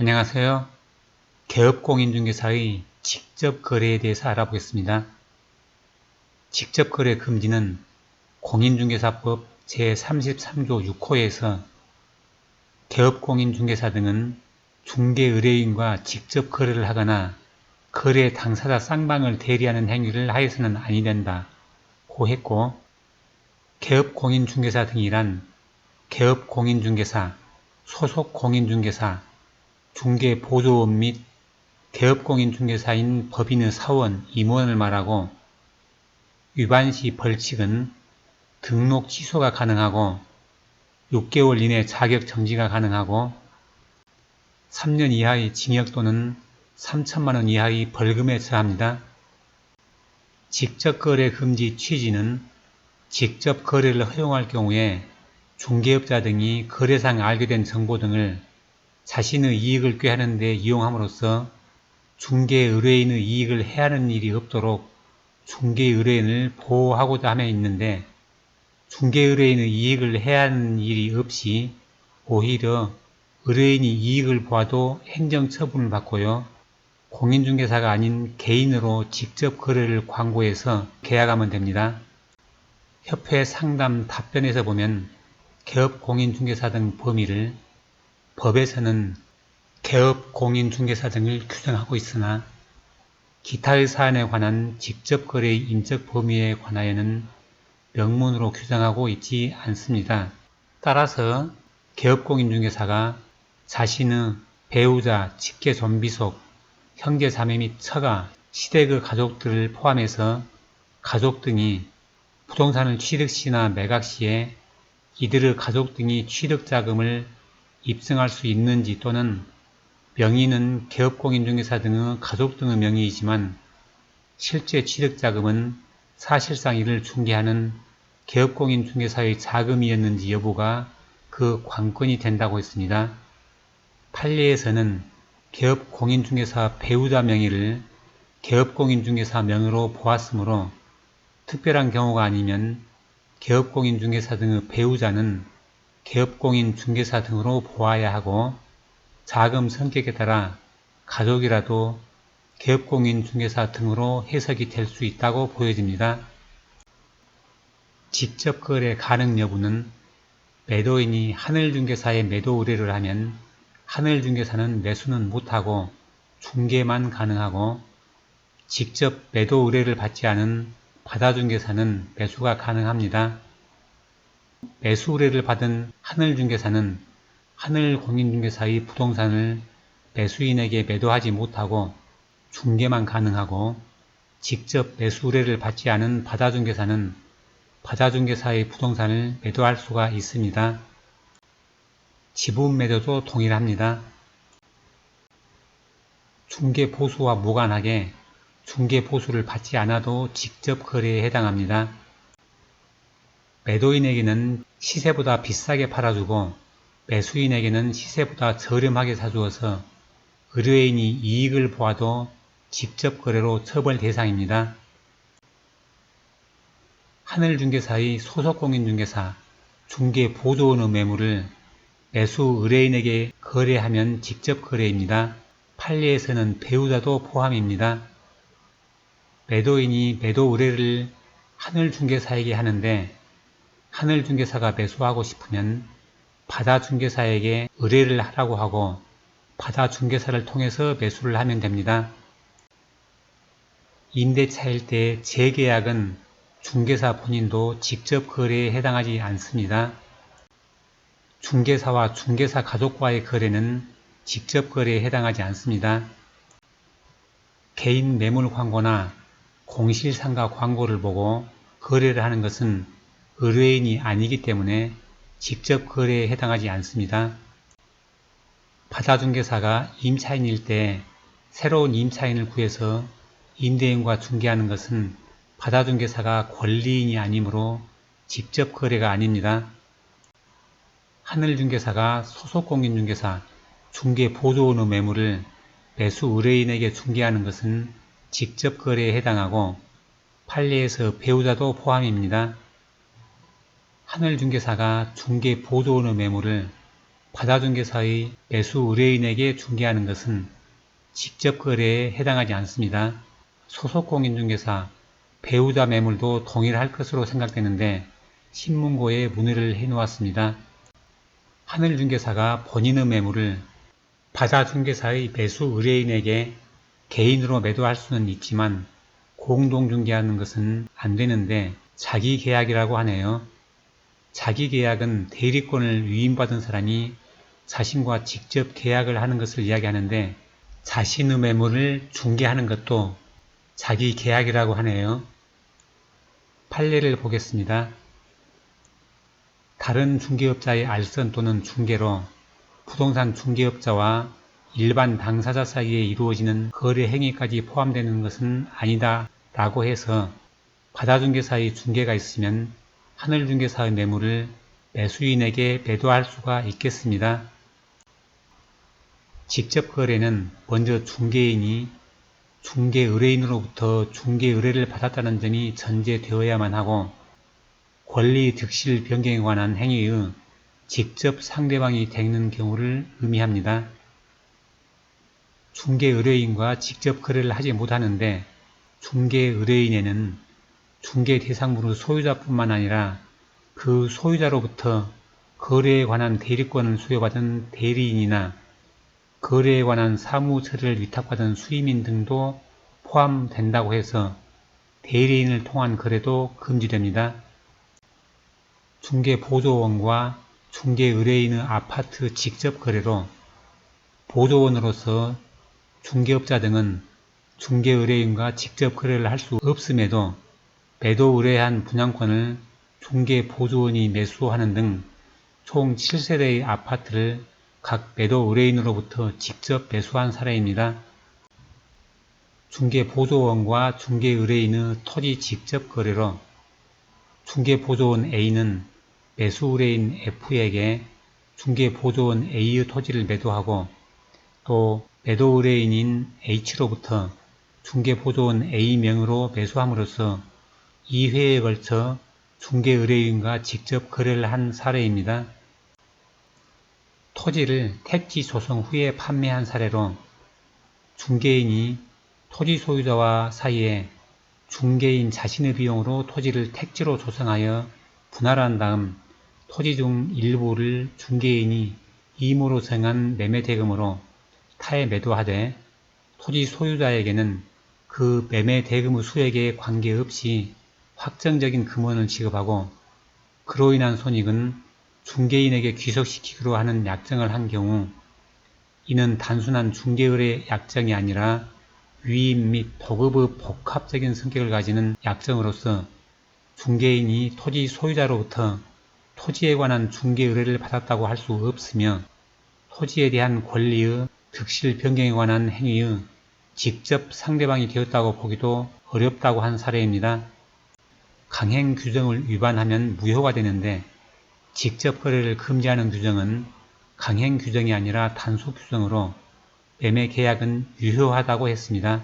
안녕하세요. 개업공인중개사의 직접 거래에 대해서 알아보겠습니다. 직접 거래 금지는 공인중개사법 제33조 6호에서 개업공인중개사 등은 중개 의뢰인과 직접 거래를 하거나 거래 당사자 쌍방을 대리하는 행위를 하여서는 아니 된다. 고 했고 개업공인중개사 등이란 개업공인중개사, 소속공인중개사, 중개 보조업 및 개업공인 중개사인 법인의 사원, 임원을 말하고 위반 시 벌칙은 등록 취소가 가능하고 6개월 이내 자격 정지가 가능하고 3년 이하의 징역 또는 3천만 원 이하의 벌금에 처합니다. 직접 거래 금지 취지는 직접 거래를 허용할 경우에 중개업자 등이 거래상 알게 된 정보 등을 자신의 이익을 꾀하는 데 이용함으로써 중개 의뢰인의 이익을 해하는 일이 없도록 중개 의뢰인을 보호하고자 함에 있는데 중개 의뢰인의 이익을 해하는 일이 없이 오히려 의뢰인이 이익을 보아도 행정처분을 받고요. 공인중개사가 아닌 개인으로 직접 거래를 광고해서 계약하면 됩니다. 협회 상담 답변에서 보면 개업 공인중개사 등 범위를 법에서는 개업 공인중개사 등을 규정하고 있으나 기타의 사안에 관한 직접 거래의 인적 범위에 관하여는 명문으로 규정하고 있지 않습니다. 따라서 개업공인중개사가 자신의 배우자, 직계 존비속, 형제 자매 및 처가, 시댁의 가족들을 포함해서 가족 등이 부동산을 취득 시나 매각 시에 이들의 가족 등이 취득 자금을 입증할 수 있는지 또는 명의는 개업공인중개사 등의 가족 등의 명의이지만 실제 취득자금은 사실상 이를 중개하는 개업공인중개사의 자금이었는지 여부가 그 관건이 된다고 했습니다. 판례에서는 개업공인중개사 배우자 명의를 개업공인중개사 명의로 보았으므로 특별한 경우가 아니면 개업공인중개사 등의 배우자는 개업공인 중개사 등으로 보아야 하고 자금 성격에 따라 가족이라도 개업공인 중개사 등으로 해석이 될 수 있다고 보여집니다. 직접 거래 가능 여부는 매도인이 하늘중개사에 매도 의뢰를 하면 하늘중개사는 매수는 못하고 중개만 가능하고 직접 매도 의뢰를 받지 않은 바다중개사는 매수가 가능합니다. 매수 의뢰를 받은 하늘중개사는 하늘공인중개사의 부동산을 매수인에게 매도하지 못하고 중개만 가능하고 직접 매수 의뢰를 받지 않은 바다중개사는 바다중개사의 부동산을 매도할 수가 있습니다. 지분 매도도 동일합니다. 중개 보수와 무관하게 중개 보수를 받지 않아도 직접 거래에 해당합니다. 매도인에게는 시세보다 비싸게 팔아주고 매수인에게는 시세보다 저렴하게 사주어서 의뢰인이 이익을 보아도 직접 거래로 처벌 대상입니다. 하늘중개사의 소속공인중개사, 중개보조원의 매물을 매수 의뢰인에게 거래하면 직접 거래입니다. 판례에서는 배우자도 포함입니다. 매도인이 매도 의뢰를 하늘중개사에게 하는데 하늘 중개사가 매수하고 싶으면 바다 중개사에게 의뢰를 하라고 하고 바다 중개사를 통해서 매수를 하면 됩니다. 임대차일 때 재계약은 중개사 본인도 직접 거래에 해당하지 않습니다. 중개사와 중개사 가족과의 거래는 직접 거래에 해당하지 않습니다. 개인 매물 광고나 공실상가 광고를 보고 거래를 하는 것은 의뢰인이 아니기 때문에 직접 거래에 해당하지 않습니다. 바다중개사가 임차인일 때 새로운 임차인을 구해서 임대인과 중개하는 것은 바다중개사가 권리인이 아니므로 직접 거래가 아닙니다. 하늘중개사가 소속공인중개사, 중개보조원의 매물을 매수 의뢰인에게 중개하는 것은 직접 거래에 해당하고 판례에서 배우자도 포함입니다. 하늘 중개사가 중개 보조원의 매물을 바다 중개사의 매수 의뢰인에게 중개하는 것은 직접 거래에 해당하지 않습니다. 소속 공인중개사, 배우자 매물도 동일할 것으로 생각되는데 신문고에 문의를 해놓았습니다. 하늘 중개사가 본인의 매물을 바다 중개사의 매수 의뢰인에게 개인으로 매도할 수는 있지만 공동 중개하는 것은 안 되는데 자기 계약이라고 하네요. 자기 계약은 대리권을 위임받은 사람이 자신과 직접 계약을 하는 것을 이야기하는데 자신의 매물을 중개하는 것도 자기 계약이라고 하네요. 판례를 보겠습니다. 다른 중개업자의 알선 또는 중개로 부동산 중개업자와 일반 당사자 사이에 이루어지는 거래 행위까지 포함되는 것은 아니다 라고 해서 바다중개사의 중개가 있으면 하늘중개사의 매물을 매수인에게 매도할 수가 있겠습니다. 직접 거래는 먼저 중개인이 중개 의뢰인으로부터 중개 의뢰를 받았다는 점이 전제되어야만 하고 권리 득실 변경에 관한 행위의 직접 상대방이 되는 경우를 의미합니다. 중개 의뢰인과 직접 거래를 하지 못하는데 중개 의뢰인에는 중개 대상물의 소유자뿐만 아니라 그 소유자로부터 거래에 관한 대리권을 수여받은 대리인이나 거래에 관한 사무 처리를 위탁받은 수임인 등도 포함된다고 해서 대리인을 통한 거래도 금지됩니다. 중개 보조원과 중개 의뢰인의 아파트 직접 거래로 보조원으로서 중개업자 등은 중개 의뢰인과 직접 거래를 할 수 없음에도 매도 의뢰한 분양권을 중개 보조원이 매수하는 등 총 7세대의 아파트를 각 매도 의뢰인으로부터 직접 매수한 사례입니다. 중개 보조원과 중개 의뢰인의 토지 직접 거래로 중개 보조원 A는 매수 의뢰인 F에게 중개 보조원 A의 토지를 매도하고 또 매도 의뢰인인 H로부터 중개 보조원 A명으로 매수함으로써 2회에 걸쳐 중개 의뢰인과 직접 거래를 한 사례입니다. 토지를 택지 조성 후에 판매한 사례로 중개인이 토지 소유자와 사이에 중개인 자신의 비용으로 토지를 택지로 조성하여 분할한 다음 토지 중 일부를 중개인이 임으로 정한 매매 대금으로 타에 매도하되 토지 소유자에게는 그 매매 대금의 수액에 관계없이 확정적인 금원을 지급하고 그로 인한 손익은 중개인에게 귀속시키기로 하는 약정을 한 경우 이는 단순한 중개의뢰 약정이 아니라 위임 및 도급의 복합적인 성격을 가지는 약정으로서 중개인이 토지 소유자로부터 토지에 관한 중개 의뢰를 받았다고 할 수 없으며 토지에 대한 권리의 득실 변경에 관한 행위의 직접 상대방이 되었다고 보기도 어렵다고 한 사례입니다. 강행 규정을 위반하면 무효가 되는데 직접 거래를 금지하는 규정은 강행 규정이 아니라 단속 규정으로 매매 계약은 유효하다고 했습니다.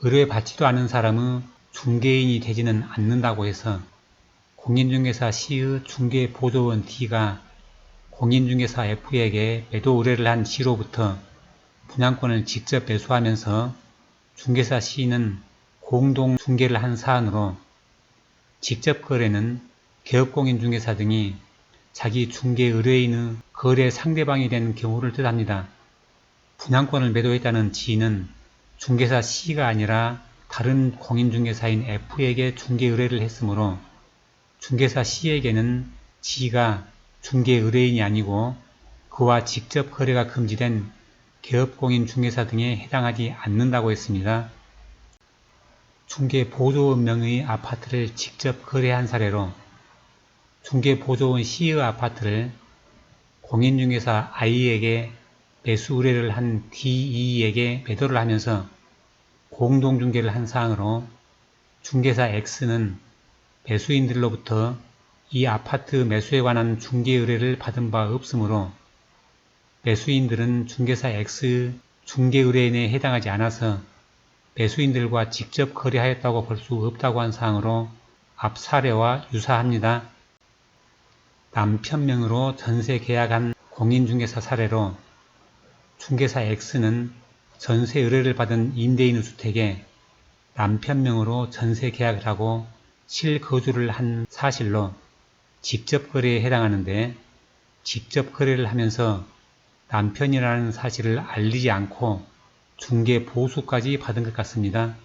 의뢰받지도 않은 사람의 중개인이 되지는 않는다고 해서 공인중개사 C의 중개보조원 D가 공인중개사 F에게 매도 의뢰를 한 G로부터 분양권을 직접 매수하면서 중개사 C는 공동 중개를 한 사안으로 직접 거래는 개업공인중개사 등이 자기 중개 의뢰인의 거래 상대방이 된 경우를 뜻합니다. 분양권을 매도했다는 G는 중개사 C가 아니라 다른 공인중개사인 F에게 중개 의뢰를 했으므로 중개사 C에게는 G가 중개 의뢰인이 아니고 그와 직접 거래가 금지된 개업공인중개사 등에 해당하지 않는다고 했습니다. 중개 보조원 명의 아파트를 직접 거래한 사례로 중개보조원 C의 아파트를 공인중개사 I에게 매수 의뢰를 한 DE에게 매도를 하면서 공동중개를 한 사항으로 중개사 X는 매수인들로부터 이 아파트 매수에 관한 중개 의뢰를 받은 바 없으므로 매수인들은 중개사 X 중개 의뢰인에 해당하지 않아서 매수인들과 직접 거래하였다고 볼 수 없다고 한 사항으로 앞 사례와 유사합니다. 남편명으로 전세 계약한 공인중개사 사례로 중개사 X는 전세 의뢰를 받은 임대인 주택에 남편 명으로 전세 계약을 하고 실거주를 한 사실로 직접 거래에 해당하는데 직접 거래를 하면서 남편이라는 사실을 알리지 않고 중개 보수까지 받은 것 같습니다.